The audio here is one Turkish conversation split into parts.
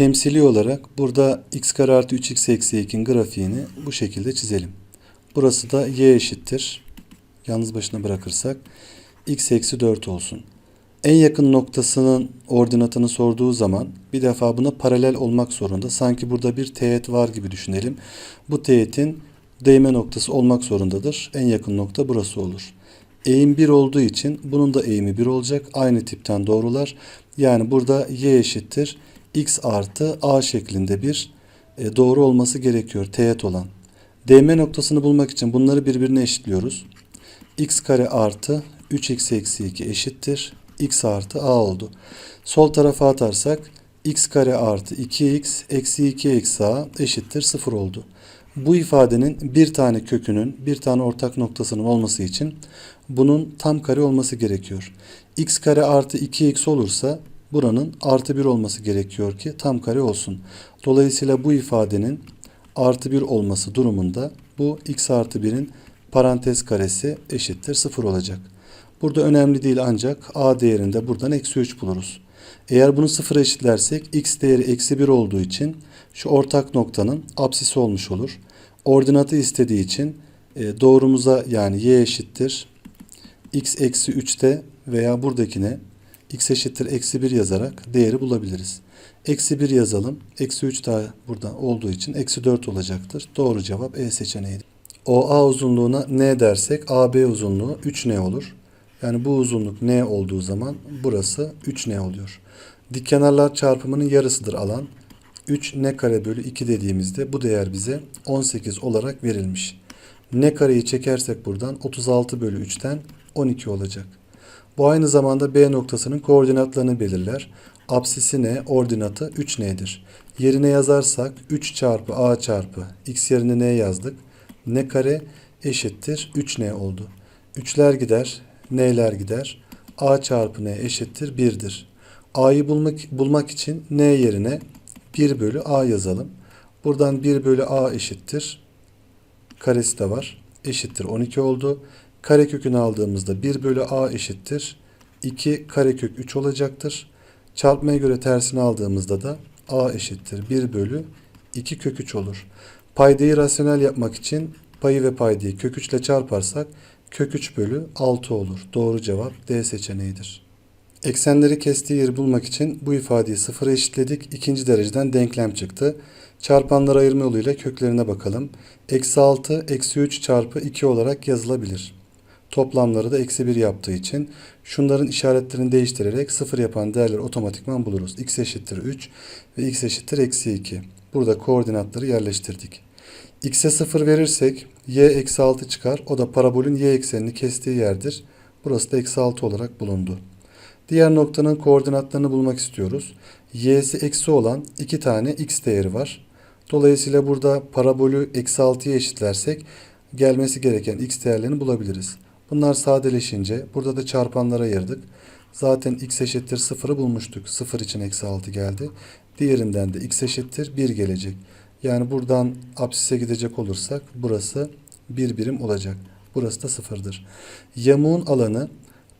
Temsili olarak burada x kare artı 3x eksi 2'nin grafiğini bu şekilde çizelim. Burası da y eşittir. Yalnız başına bırakırsak x eksi 4 olsun. En yakın noktasının ordinatını sorduğu zaman bir defa buna paralel olmak zorunda. Sanki burada bir teğet var gibi düşünelim. Bu teğetin değme noktası olmak zorundadır. En yakın nokta burası olur. Eğim 1 olduğu için bunun da eğimi 1 olacak. Aynı tipten doğrular. Yani burada y eşittir x artı a şeklinde bir e, doğru olması gerekiyor teğet olan. Değme noktasını bulmak için bunları birbirine eşitliyoruz. x kare artı 3x eksi 2 eşittir. x artı a oldu. Sol tarafa atarsak x kare artı 2x eksi 2 eksi a eşittir 0 oldu. Bu ifadenin bir tane kökünün bir tane ortak noktasının olması için bunun tam kare olması gerekiyor. x kare artı 2x olursa buranın artı 1 olması gerekiyor ki tam kare olsun. Dolayısıyla bu ifadenin artı 1 olması durumunda bu x artı 1'in parantez karesi eşittir 0 olacak. Burada önemli değil ancak a değerinde buradan eksi 3 buluruz. Eğer bunu sıfıra eşitlersek x değeri eksi 1 olduğu için şu ortak noktanın apsisi olmuş olur. Ordinatı istediği için e, doğrumuza yani y eşittir x eksi 3'te veya buradakine x eşittir eksi 1 yazarak değeri bulabiliriz. Eksi 1 yazalım. Eksi 3 daha burada olduğu için eksi 4 olacaktır. Doğru cevap E seçeneğidir. OA uzunluğuna n dersek AB uzunluğu 3n olur. Yani bu uzunluk n olduğu zaman burası 3n oluyor. Dik kenarlar çarpımının yarısıdır alan. 3 n kare bölü 2 dediğimizde bu değer bize 18 olarak verilmiş. n kareyi çekersek buradan 36 bölü 3'ten 12 olacak. Bu aynı zamanda B noktasının koordinatlarını belirler. Apsisi ne? Ordinatı 3n'dir. Yerine yazarsak 3 çarpı a çarpı x yerine n yazdık. n kare eşittir 3n oldu. 3'ler gider, n'ler gider. a çarpı n eşittir 1'dir. a'yı bulmak, bulmak için n yerine 1 bölü a yazalım. Buradan 1 bölü a eşittir. Karesi de var. Eşittir 12 oldu. Karekökünü aldığımızda 1 bölü a eşittir. 2 karekök 3 olacaktır. Çarpmaya göre tersini aldığımızda da a eşittir 1 bölü 2 kök 3 olur. Paydayı rasyonel yapmak için payı ve paydayı kök 3 ile çarparsak kök 3 bölü 6 olur. Doğru cevap D seçeneğidir. Eksenleri kestiği yeri bulmak için bu ifadeyi sıfıra eşitledik. İkinci dereceden denklem çıktı. Çarpanları ayırma yoluyla köklerine bakalım. Eksi 6 eksi 3 çarpı 2 olarak yazılabilir. Toplamları da eksi 1 yaptığı için şunların işaretlerini değiştirerek sıfır yapan değerleri otomatikman buluruz. x eşittir 3 ve x eşittir eksi 2. Burada koordinatları yerleştirdik. x'e 0 verirsek y eksi 6 çıkar. O da parabolün y eksenini kestiği yerdir. Burası da eksi 6 olarak bulundu. Diğer noktanın koordinatlarını bulmak istiyoruz. y'si eksi olan iki tane x değeri var. Dolayısıyla burada parabolü eksi 6'ya eşitlersek gelmesi gereken x değerlerini bulabiliriz. Bunlar sadeleşince burada da çarpanlara ayırdık. Zaten x eşittir 0'ı bulmuştuk. 0 için eksi 6 geldi. Diğerinden de x eşittir 1 gelecek. Yani buradan apsise gidecek olursak burası 1 birim olacak. Burası da 0'dır. Yamuğun alanı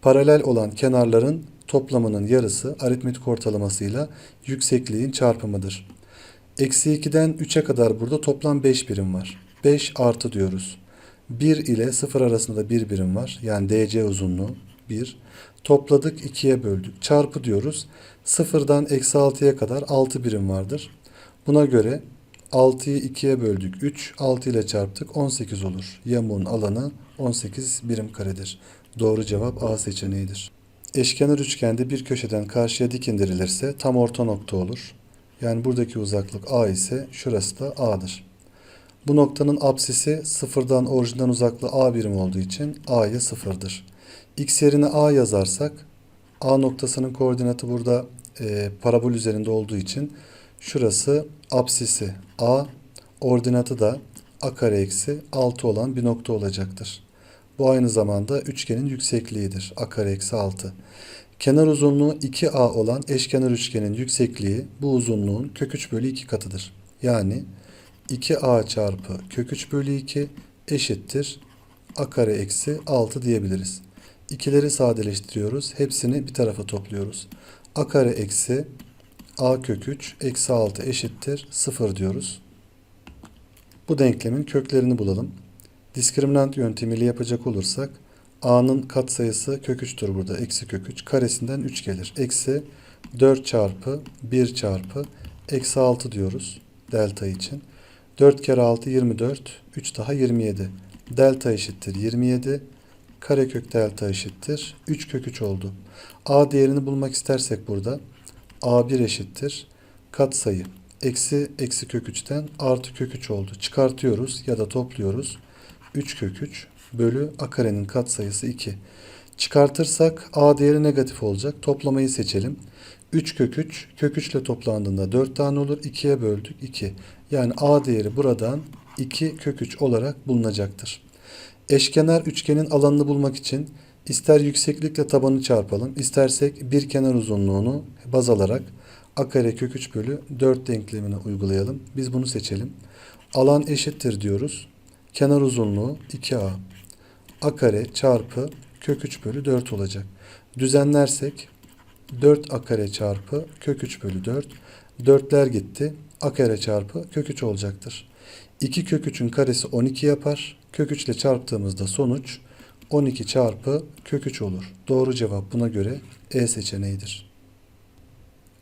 paralel olan kenarların toplamının yarısı aritmetik ortalamasıyla yüksekliğin çarpımıdır. Eksi 2'den 3'e kadar burada toplam 5 birim var. 5 artı diyoruz. 1 ile 0 arasında bir birim var. Yani DC uzunluğu 1. Topladık 2'ye böldük. Çarpı diyoruz. 0'dan eksi 6'ya kadar 6 birim vardır. Buna göre 6'yı 2'ye böldük. 3, 6 ile çarptık. 18 olur. Yamuğun alanı 18 birim karedir. Doğru cevap A seçeneğidir. Eşkenar üçgende bir köşeden karşıya dik indirilirse tam orta nokta olur. Yani buradaki uzaklık A ise şurası da A'dır. Bu noktanın apsisi sıfırdan orijinden uzaklığı A birim olduğu için A'ya sıfırdır. X yerine A yazarsak A noktasının koordinatı burada e, parabol üzerinde olduğu için şurası apsisi A, ordinatı da A kare eksi 6 olan bir nokta olacaktır. Bu aynı zamanda üçgenin yüksekliğidir. A kare eksi 6. Kenar uzunluğu 2A olan eşkenar üçgenin yüksekliği bu uzunluğun kök 3 bölü 2 katıdır. Yani 2a çarpı kök 3 bölü 2 eşittir a kare eksi 6 diyebiliriz. İkileri sadeleştiriyoruz. Hepsini bir tarafa topluyoruz. a kare eksi a kök 3 eksi 6 eşittir 0 diyoruz. Bu denklemin köklerini bulalım. Diskriminant yöntemiyle yapacak olursak a'nın katsayısı kök 3'tür burada. Eksi kök 3. Karesinden 3 gelir. Eksi 4 çarpı 1 çarpı eksi 6 diyoruz delta için. 4 kere 6 24. 3 daha 27. Delta eşittir 27. Karekök delta eşittir. 3 kök 3 oldu. A değerini bulmak istersek burada A1 eşittir. Katsayı eksi eksi kök 3'ten artı kök 3 oldu. Çıkartıyoruz ya da topluyoruz. 3 kök 3 bölü a karenin katsayısı 2. Çıkartırsak a değeri negatif olacak. Toplamayı seçelim. 3 kök 3 kök 3 ile toplandığında 4 tane olur. 2'ye böldük 2. Yani a değeri buradan 2 kök 3 olarak bulunacaktır. Eşkenar üçgenin alanını bulmak için ister yükseklikle tabanı çarpalım, istersek bir kenar uzunluğunu baz alarak a kare kök 3 bölü 4 denklemine uygulayalım. Biz bunu seçelim. Alan eşittir diyoruz. Kenar uzunluğu 2a. a kare çarpı kök 3 bölü 4 olacak. Düzenlersek 4 a kare çarpı kök 3 bölü 4. 4'ler gitti. a kare çarpı kök 3 olacaktır. 2 kök 3'ün karesi 12 yapar. Kök 3 ile çarptığımızda sonuç 12 çarpı kök 3 olur. Doğru cevap buna göre E seçeneğidir.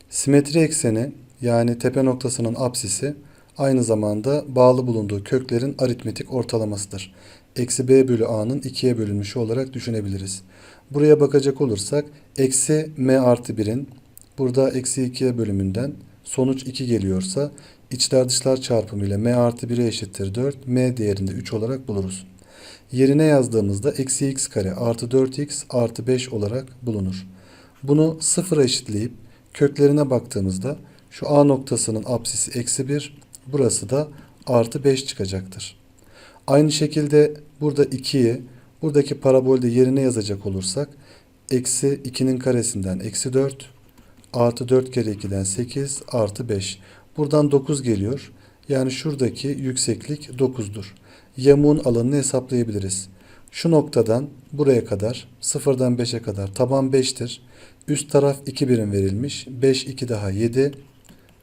Simetri ekseni yani tepe noktasının apsisi aynı zamanda bağlı bulunduğu köklerin aritmetik ortalamasıdır. Eksi b bölü a'nın 2'ye bölünmüşü olarak düşünebiliriz. Buraya bakacak olursak eksi m artı 1'in burada eksi 2'ye bölümünden sonuç 2 geliyorsa içler dışlar çarpımı ile m artı 1'e eşittir 4 m değerinde 3 olarak buluruz. Yerine yazdığımızda eksi x kare artı 4x artı 5 olarak bulunur. Bunu sıfıra eşitleyip köklerine baktığımızda şu A noktasının apsisi eksi 1, burası da artı 5 çıkacaktır. Aynı şekilde burada 2'yi buradaki parabolde yerine yazacak olursak eksi 2'nin karesinden eksi 4 artı 4 kere 2'den 8 artı 5. Buradan 9 geliyor. Yani şuradaki yükseklik 9'dur. Yamuğun alanını hesaplayabiliriz. Şu noktadan buraya kadar 0'dan 5'e kadar taban 5'tir. Üst taraf 2 birim verilmiş. 5 2 daha 7.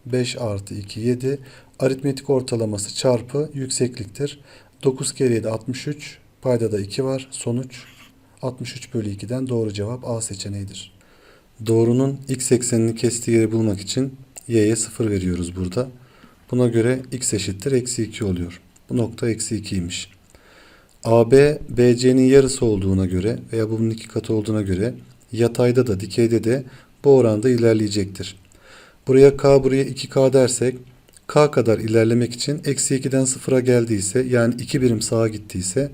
5 artı 2 7. Aritmetik ortalaması çarpı yüksekliktir. 9 kere 7 63. Payda da 2 var. Sonuç 63 bölü 2'den doğru cevap A seçeneğidir. Doğrunun x eksenini kestiği yeri bulmak için y'ye 0 veriyoruz burada. Buna göre x eşittir eksi 2 oluyor. Bu nokta eksi 2'ymiş. AB BC'nin yarısı olduğuna göre veya bunun iki katı olduğuna göre yatayda da dikeyde de bu oranda ilerleyecektir. Buraya k buraya 2k dersek k kadar ilerlemek için eksi 2'den 0'a geldiyse yani 2 birim sağa gittiyse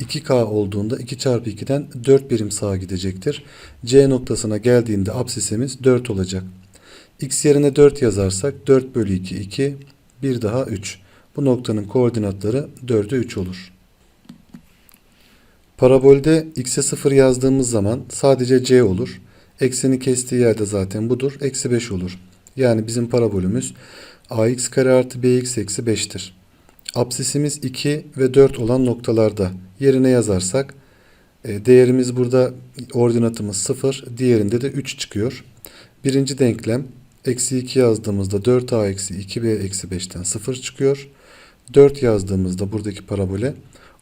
2k olduğunda 2 çarpı 2'den 4 birim sağa gidecektir. C noktasına geldiğinde absisimiz 4 olacak. X yerine 4 yazarsak 4 bölü 2 2 bir daha 3. Bu noktanın koordinatları 4'e 3 olur. Parabolde x'e 0 yazdığımız zaman sadece c olur. Ekseni kestiği yerde zaten budur. Eksi 5 olur. Yani bizim parabolümüz ax kare artı bx eksi 5'tir. Absisimiz 2 ve 4 olan noktalarda yerine yazarsak e, değerimiz burada ordinatımız 0. Diğerinde de 3 çıkıyor. Birinci denklem eksi 2 yazdığımızda 4a eksi 2b eksi 5'ten 0 çıkıyor. 4 yazdığımızda buradaki parabole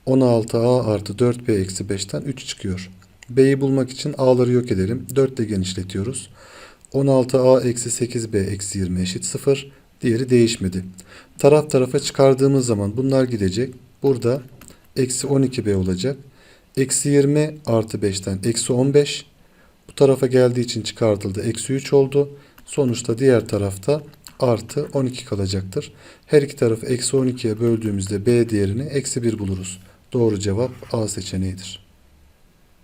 16a artı 4b eksi 5'ten 3 çıkıyor. b'yi bulmak için a'ları yok edelim. 4 ile genişletiyoruz. 16a eksi 8b eksi 20 eşit 0. Diğeri değişmedi. Taraf tarafa çıkardığımız zaman bunlar gidecek. Burada eksi 12b olacak. Eksi 20 artı 5'ten eksi 15. Bu tarafa geldiği için çıkartıldı. Eksi 3 oldu. Sonuçta diğer tarafta artı 12 kalacaktır. Her iki tarafı eksi 12'ye böldüğümüzde b değerini eksi 1 buluruz. Doğru cevap A seçeneğidir.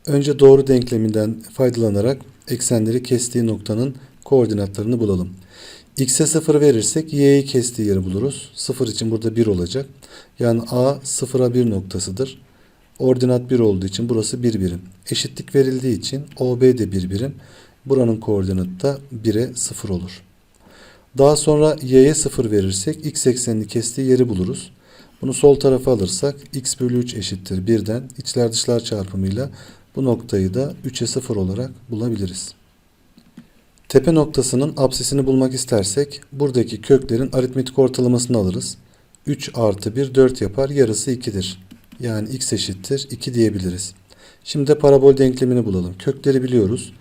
Önce doğru denkleminden faydalanarak eksenleri kestiği noktanın koordinatlarını bulalım. X'e 0 verirsek y'yi kestiği yeri buluruz. 0 için burada 1 olacak. Yani A 0'a 1 noktasıdır. Ordinat 1 olduğu için burası 1 birim. Eşitlik verildiği için OB de 1 birim. Buranın koordinatı da 1'e 0 olur. Daha sonra y'ye 0 verirsek x eksenini kestiği yeri buluruz. Bunu sol tarafa alırsak x bölü 3 eşittir 1'den içler dışlar çarpımıyla bu noktayı da 3'e 0 olarak bulabiliriz. Tepe noktasının apsisini bulmak istersek buradaki köklerin aritmetik ortalamasını alırız. 3 artı 1 4 yapar yarısı 2'dir. Yani x eşittir 2 diyebiliriz. Şimdi de parabol denklemini bulalım. Kökleri biliyoruz.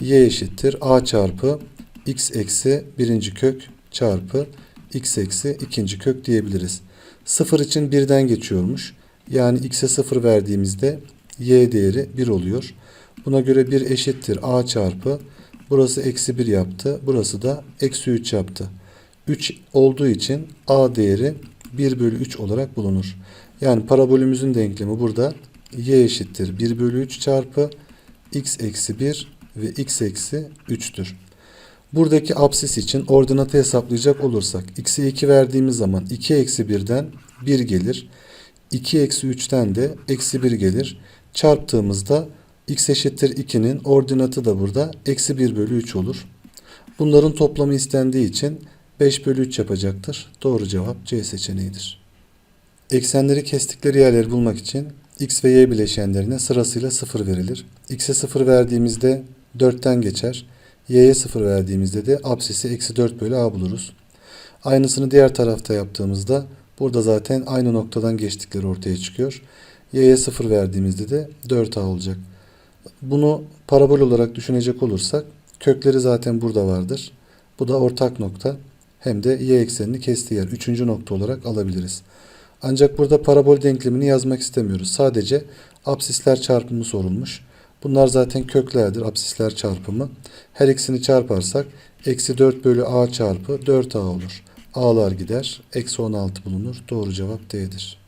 y eşittir a çarpı x eksi birinci kök çarpı x eksi ikinci kök diyebiliriz. 0 için birden geçiyormuş. Yani x'e 0 verdiğimizde y değeri 1 oluyor. Buna göre 1 eşittir a çarpı burası eksi 1 yaptı. Burası da eksi 3 yaptı. 3 olduğu için a değeri 1 bölü 3 olarak bulunur. Yani parabolümüzün denklemi burada y eşittir 1 bölü 3 çarpı x eksi 1 ve x eksi 3'tür. Buradaki apsis için ordinatı hesaplayacak olursak x'e 2 verdiğimiz zaman 2 eksi 1'den 1 gelir. 2 eksi 3'ten de eksi 1 gelir. Çarptığımızda x eşittir 2'nin ordinatı da burada eksi 1 bölü 3 olur. Bunların toplamı istendiği için 5 bölü 3 yapacaktır. Doğru cevap C seçeneğidir. Eksenleri kestikleri yerleri bulmak için x ve y bileşenlerine sırasıyla 0 verilir. x'e 0 verdiğimizde 4'ten geçer. y'ye 0 verdiğimizde de apsisi eksi 4 bölü a buluruz. Aynısını diğer tarafta yaptığımızda burada zaten aynı noktadan geçtikleri ortaya çıkıyor. y'ye 0 verdiğimizde de 4a olacak. Bunu parabol olarak düşünecek olursak kökleri zaten burada vardır. Bu da ortak nokta. Hem de y eksenini kestiği yer. Üçüncü nokta olarak alabiliriz. Ancak burada parabol denklemini yazmak istemiyoruz. Sadece apsisler çarpımı sorulmuş. Bunlar zaten köklerdir. Apsisler çarpımı. Her ikisini çarparsak eksi 4 bölü a çarpı 4a olur. a'lar gider. Eksi 16 bulunur. Doğru cevap D'dir.